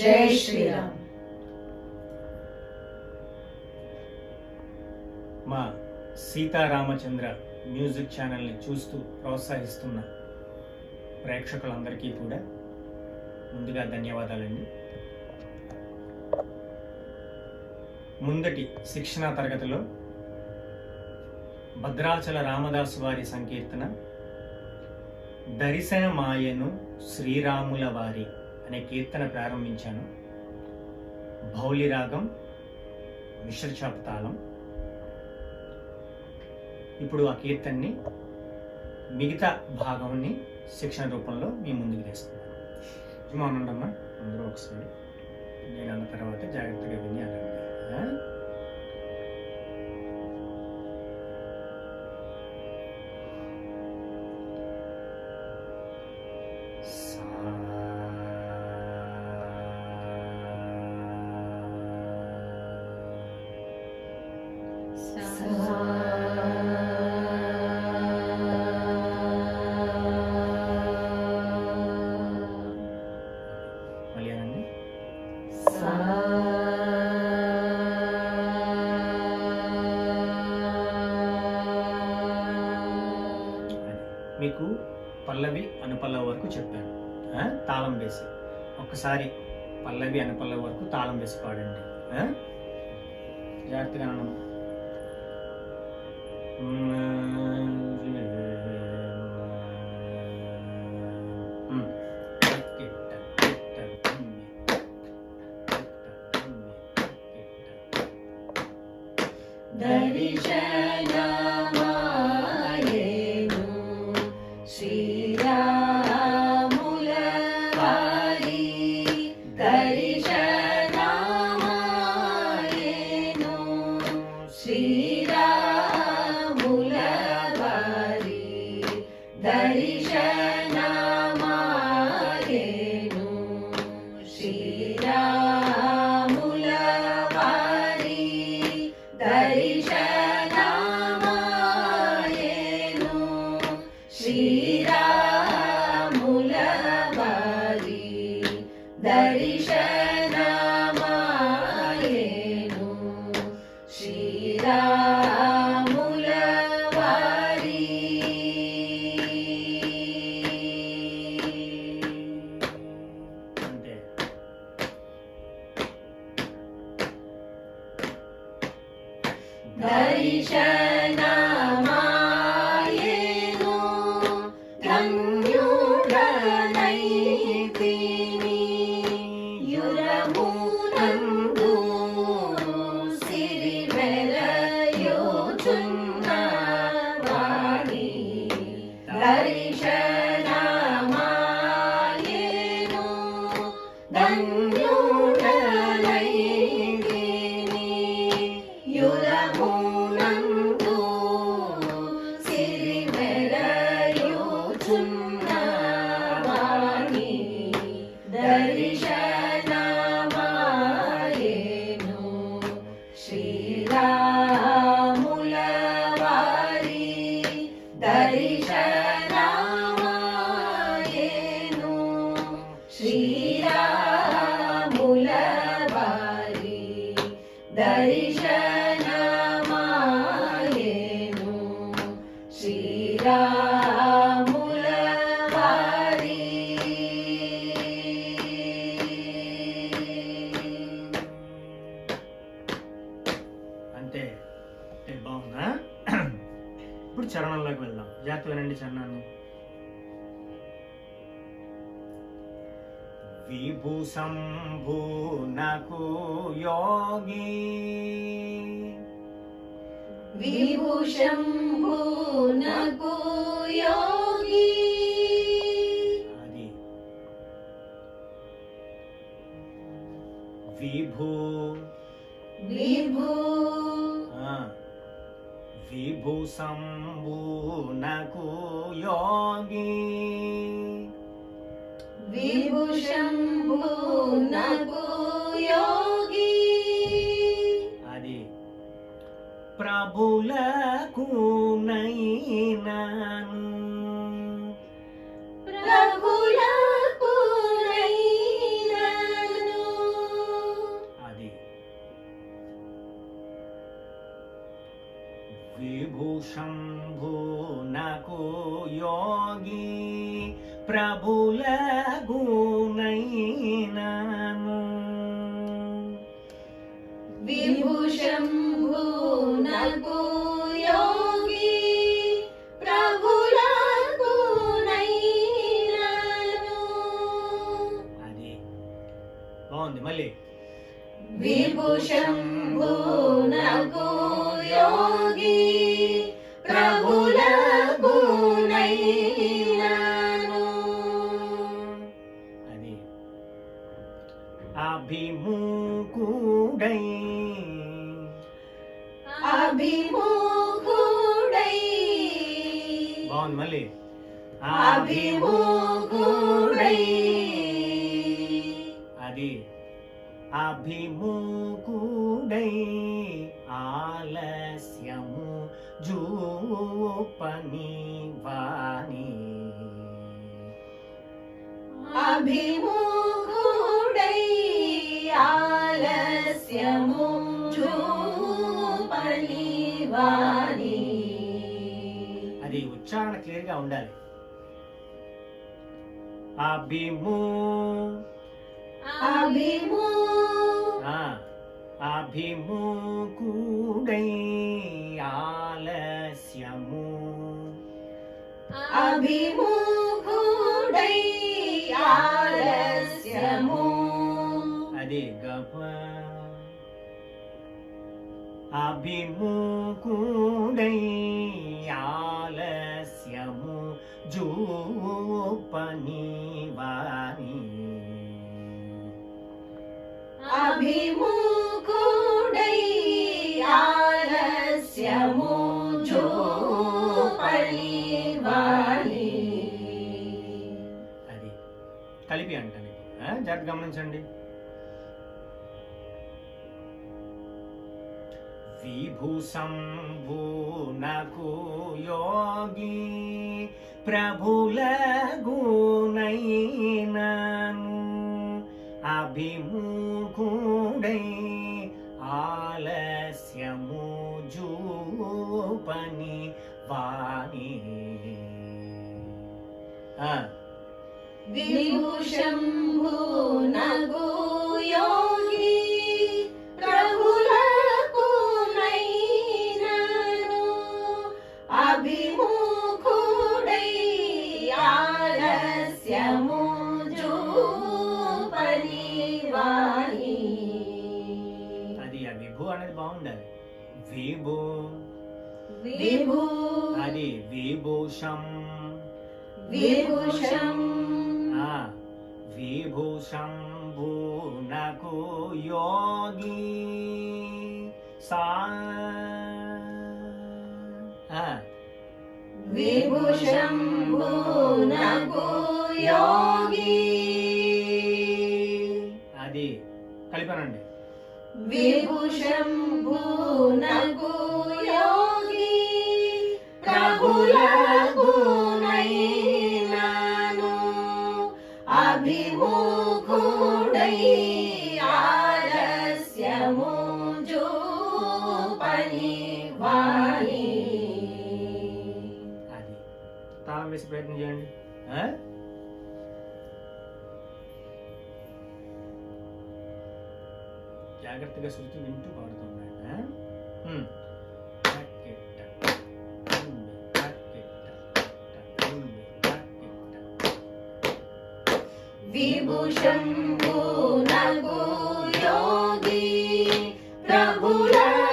జై శ్రీరామ్. మా సీతారామచంద్ర మ్యూజిక్ ఛానల్ని చూస్తూ ప్రోత్సహిస్తున్న ప్రేక్షకులందరికీ కూడా ముందుగా ధన్యవాదాలండి. ముందటి శిక్షణా తరగతిలో భద్రాచల రామదాసు వారి సంకీర్తన దర్శనమాయను శ్రీరాముల వారి అనే కీర్తన ప్రారంభించాను. భౌలి రాగం మిశ్రచాపు తాళం. ఇప్పుడు ఆ కీర్తన్ని మిగతా భాగంని శిక్షణ రూపంలో మీ ముందుకు తెస్తున్నాను సుమా అందరూ ఒకసారి నేను అన్న తర్వాత జాగ్రత్తగా విని అనండి మీకు పల్లవి అనుపల్లవి వరకు చెప్పాను ఆ? తాళం వేసి ఒక్కసారి పల్లవి అనుపల్లవి వరకు తాళం వేసి పాడండి ఆ? జాగ్రత్తగా దర్శనమాయేను దర్శనమాయేను విభు విభూ ఆ, విభు శంభు నాకు యోగి విభూషంభునకు యోగి అది ప్రభులకు నైనాను ప్రభులకు అభిముఖుడై ఆలస్యము జూపని వాణి. అభిముఖుడై ఆలస్యము చూపని వాణి. అది ఉచ్చారణ క్లియర్గా ఉండాలి. అభిము అభిము ఆ, అభిముఖుడై ఆలస్యము. అభిముఖుడై ఆలస్యము. అది గప. అభిముఖుడై ఆలస్యము. జూపని వాణి అభిముఖుడై ఆలస్యము చూపని అది కలిపి అంటాను జాగ్రత్త గమనించండి. విభూసంభూనకు యోగి ప్రభుల గుణైనను అభిము ఆలస్యము జూపని వాణి ఆ, విభూషంభూనగు యోగి విభూషం. విభూషం. ఆ, విభూషంభూనకు యోగి సా. ఆ, విభూషంభూనగు యోగి. అది కలిపానండి. విభూషంభూనగు యోగి. ప్రభులకు అభిముఖుడై ఆలస్యము చూపని వాణి అది. తాళం వేసి ప్రయత్నం చేయండి. జాగ్రత్తగా శృతి వింటూ పాడుతూ. విభూషంభూనగు యోగి ప్రభులకు నైనాను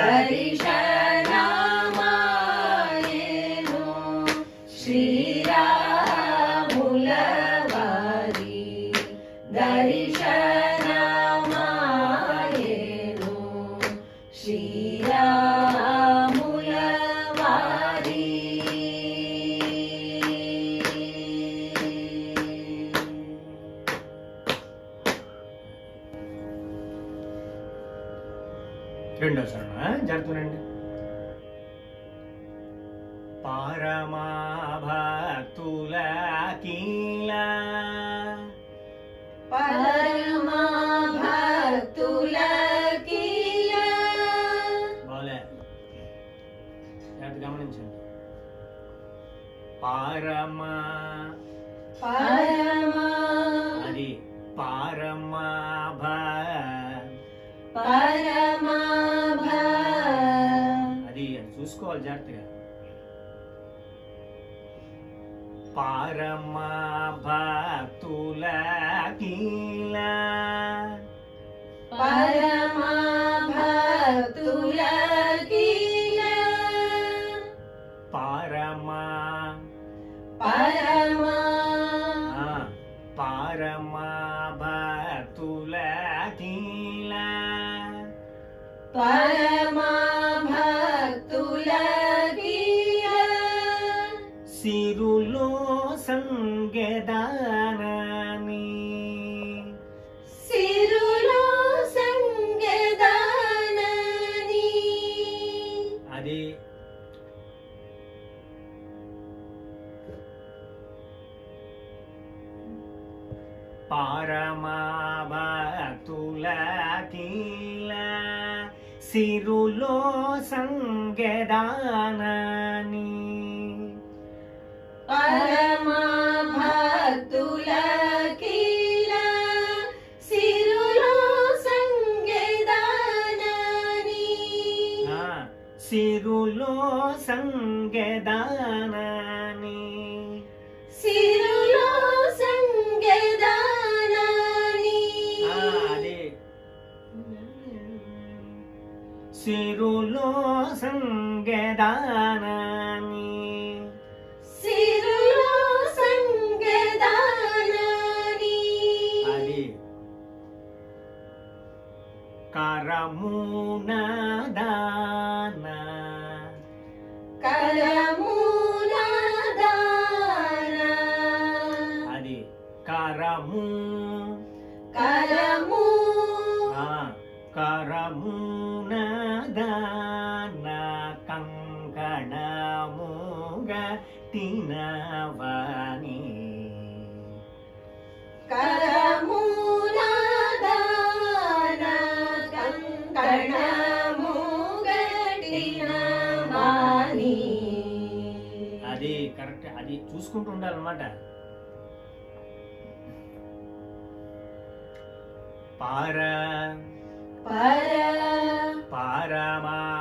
దర్శనమాయేను జాగ్రత్త గమనించండి. పారమా పరమా అది పారమాభ పరమాభ అది చూసుకోవాలి జాగ్రత్తగా. పారమా సిరులో సంగదానాని సిరులో సంగదానాని అది పారమాభతులకిల సిరులో సంగదానా సిరులో సంగదానాని. సిరులో సంగదానాని. అదే. సిరులో సంగదానా కరమునదాన కరమున అది చూసుకుంటూ ఉండాలన్నమాట. పారా. పారా. పారామా.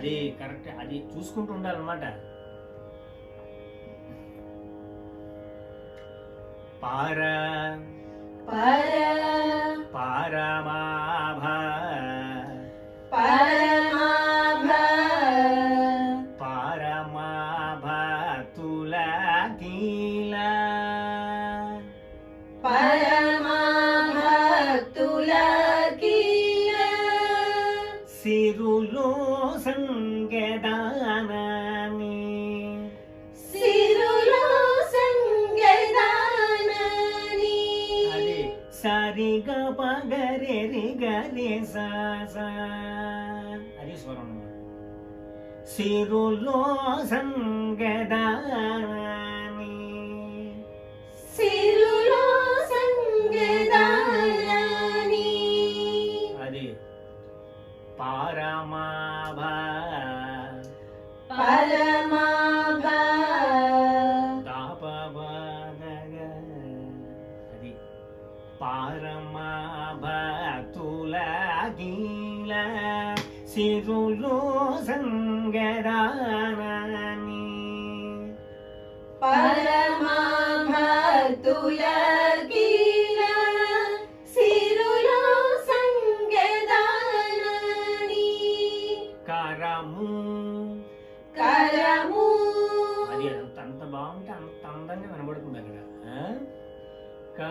అది కరెక్ట్ అది చూసుకుంటూ ఉండాలన్నమాట. పార. పార. పారమాభా. சிறுலோசங்கதான் పదంగా వినబడుతుంది అక్కడ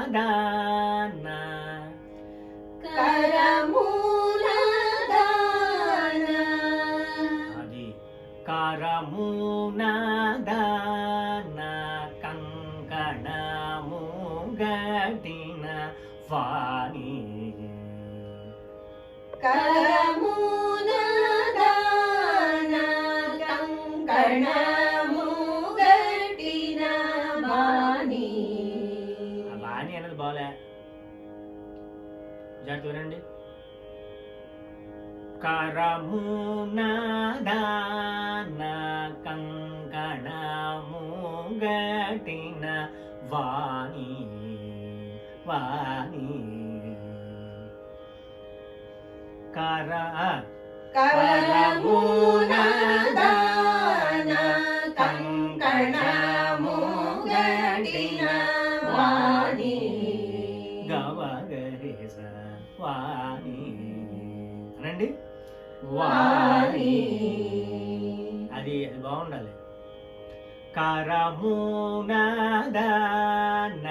కరమునదాన అది కరమునదాన కంకణము గటిన వాణి కర కరమున దాన కంకణము గటిన వాణి వాణి కర అది అది బాగుండాలి కరమున దాన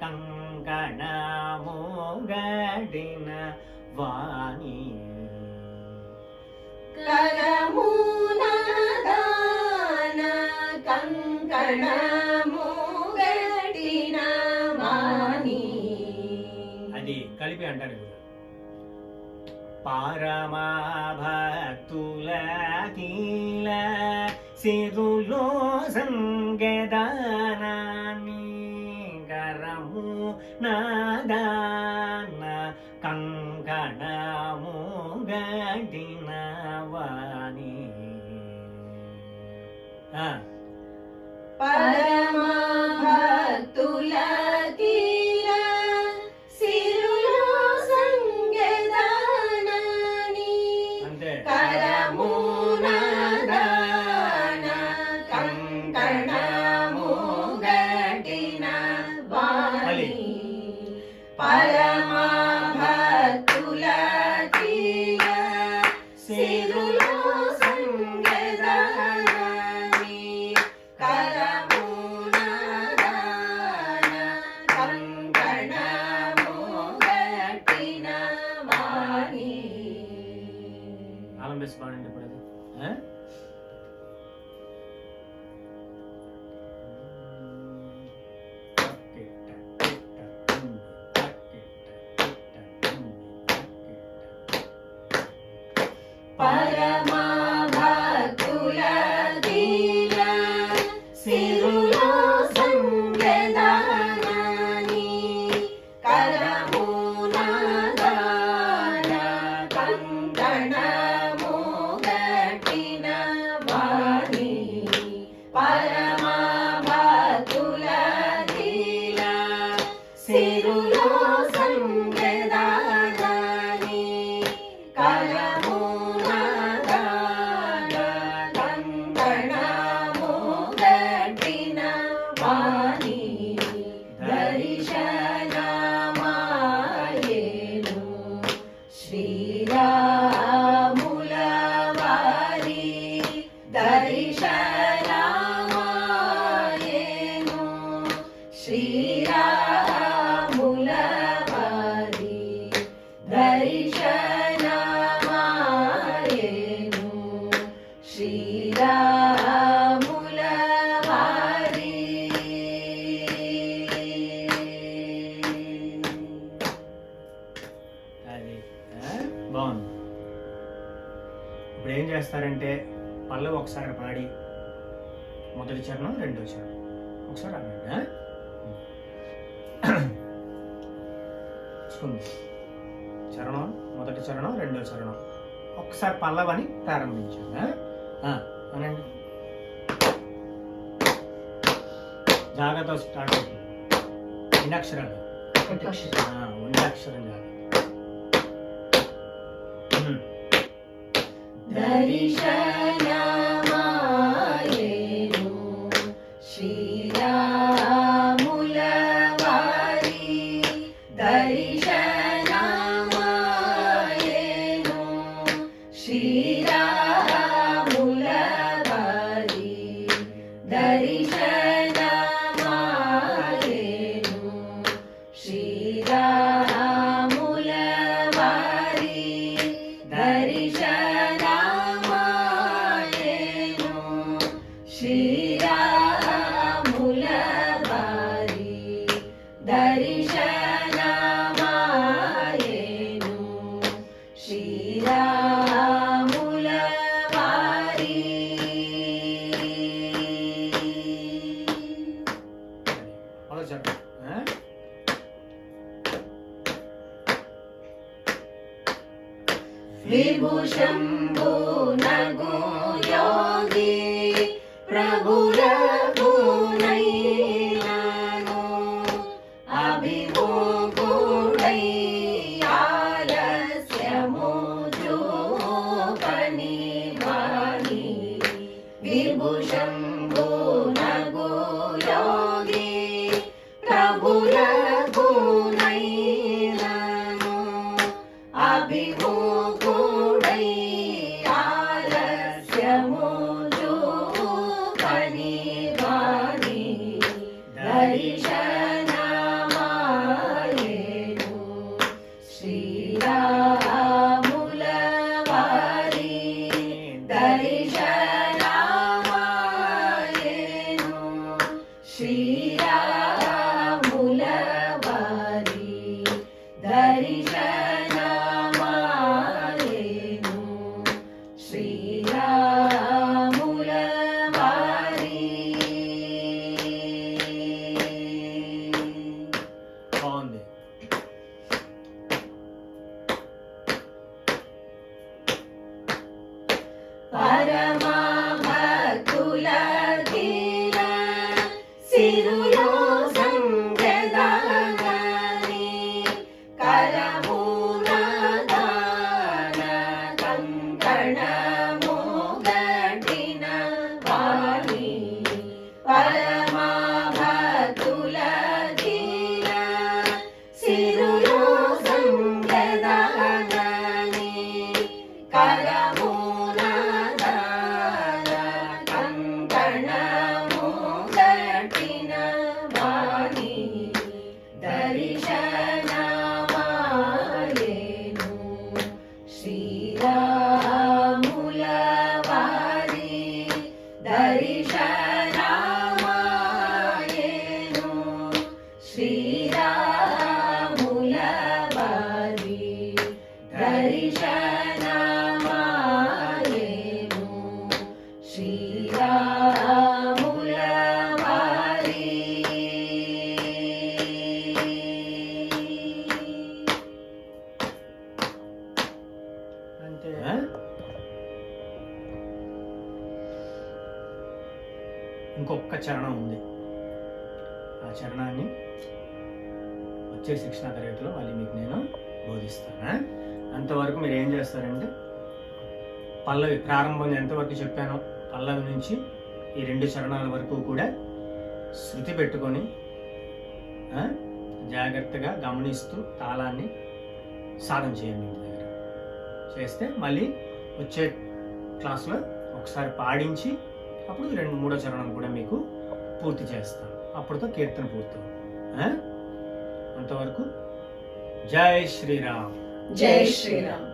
కంకణము గడిన వాణి కరమున దాన కంకణము గట్టిన వాణి అది కలిపి అంటారు ఇప్పుడు పరమా భక్తుల కీల సిరులో సంగదానాన్ని కరము నాదాన కంకణము గడిన వాణి ఆ, Bye now. శ్రీరాముల వారి. అది బాగుంది. ఇప్పుడు ఏం చేస్తారంటే పల్లవి ఒకసారి పాడి. మొదటి చరణం రెండో చరణం. ఒకసారి అనండి చరణం మొదటి చరణం రెండో చరణం. ఒకసారి పల్లవని ప్రారంభించండి ఆ? ఆ, అనండి జాగ్రత్త స్టార్ట్ అవుతుంది ఎన్ని అక్షరాలు ఆ, ఉండే అక్షరం జాగ్రత్త ఉమ్. చెప్ప విభూషం భూ నగో పల్లవి ప్రారంభం ఎంతవరకు చెప్పానో పల్లవి నుంచి ఈ రెండు చరణాల వరకు కూడా శృతి పెట్టుకొని జాగ్రత్తగా గమనిస్తూ తాళాన్ని సాధన చేయండి ఇంటి దగ్గర. చేస్తే మళ్ళీ వచ్చే క్లాస్లో ఒకసారి పాడించి అప్పుడు రెండు మూడో చరణం కూడా మీకు పూర్తి చేస్తాను అప్పుడుతో కీర్తన పూర్తి అంతవరకు జై శ్రీరామ్. జై శ్రీరామ్.